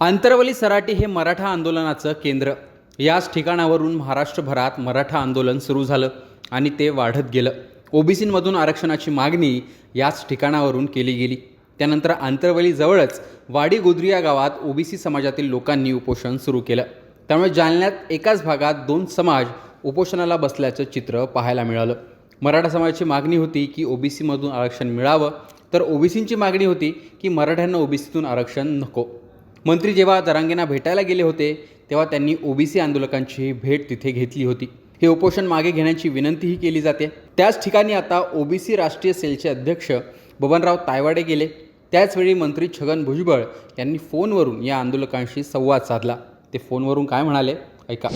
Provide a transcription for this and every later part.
आंतरवली सराटी हे मराठा आंदोलनाचं केंद्र. याच ठिकाणावरून महाराष्ट्रभरात मराठा आंदोलन सुरू झालं आणि ते वाढत गेलं. ओबीसींमधून आरक्षणाची मागणी याच ठिकाणावरून केली गेली. त्यानंतर आंतरवलीजवळच वाडी गुजरी या गावात ओबीसी समाजातील लोकांनी उपोषण सुरू केलं. त्यामुळे जालन्यात एकाच भागात दोन समाज उपोषणाला बसल्याचं चित्र पाहायला मिळालं. मराठा समाजाची मागणी होती की ओबीसीमधून आरक्षण मिळावं तर ओबीसींची मागणी होती की मराठ्यांना ओबीसीतून आरक्षण नको. मंत्री जेव्हा दरांगेंना भेटायला गेले होते तेव्हा त्यांनी ओबीसी आंदोलकांची भेट तिथे घेतली होती. हे उपोषण मागे घेण्याची विनंतीही केली जाते. त्याच ठिकाणी आता ओबीसी राष्ट्रीय सेलचे अध्यक्ष बबनराव तायवाडे गेले. त्याचवेळी मंत्री छगन भुजबळ यांनी फोनवरून या आंदोलकांशी संवाद साधला. ते फोनवरून काय म्हणाले? ऐका.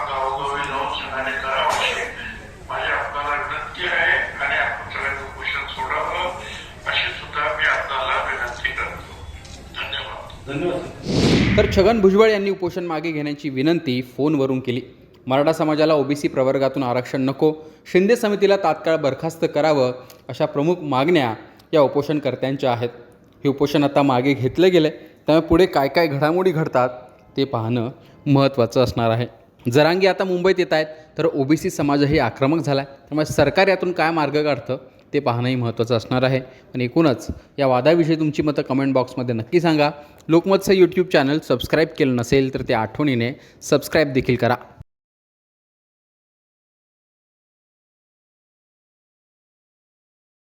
गावोगावी जाऊन सगळ्यांनी करावा. अशी माझी आपल्याला विनंती आहे आणि आपण सगळ्यांनी उपोषण सोडावं अशी सुद्धा मी आपल्याला विनंती करतो. धन्यवाद. तर छगन भुजबळ यांनी उपोषण मागे घेण्याची विनंती फोनवरून केली. मराठा समाजाला ओबीसी प्रवर्गातून आरक्षण नको शिंदे समितीला तात्काळ बरखास्त करावं अशा प्रमुख मागण्या या उपोषणकर्त्यांच्या आहेत. हे उपोषण आता मागे घेतलं गेलं. त्यामुळे पुढे काय काय घडामोडी घडतात ते पाहणं महत्त्वाचं असणार आहे. जरांगी आता मुंबईत येत आहेत तर ओबीसी समाजही आक्रमक झाला आहे त्यामुळे सरकार यातून काय मार्ग काढतं ते पाहणंही महत्त्वाचं असणार आहे. पण एकूणच या वादाविषयी तुमची मतं कमेंट बॉक्समध्ये नक्की सांगा. लोकमतचं यूट्यूब चॅनल सबस्क्राईब केलं नसेल तर ते आठवणीने सबस्क्राईब देखील करा.